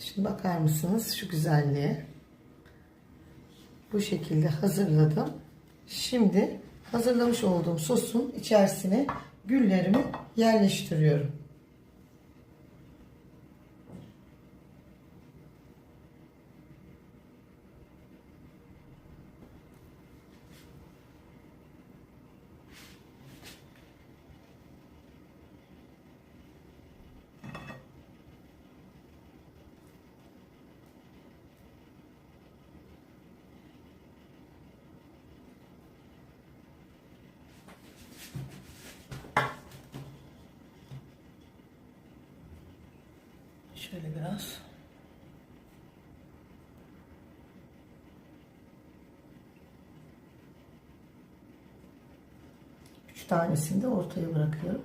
Şimdi bakar mısınız şu güzelliğe? Bu şekilde hazırladım. Şimdi hazırlamış olduğum sosun içerisine güllerimi yerleştiriyorum. Şöyle biraz. Üç tanesini de ortaya bırakıyorum.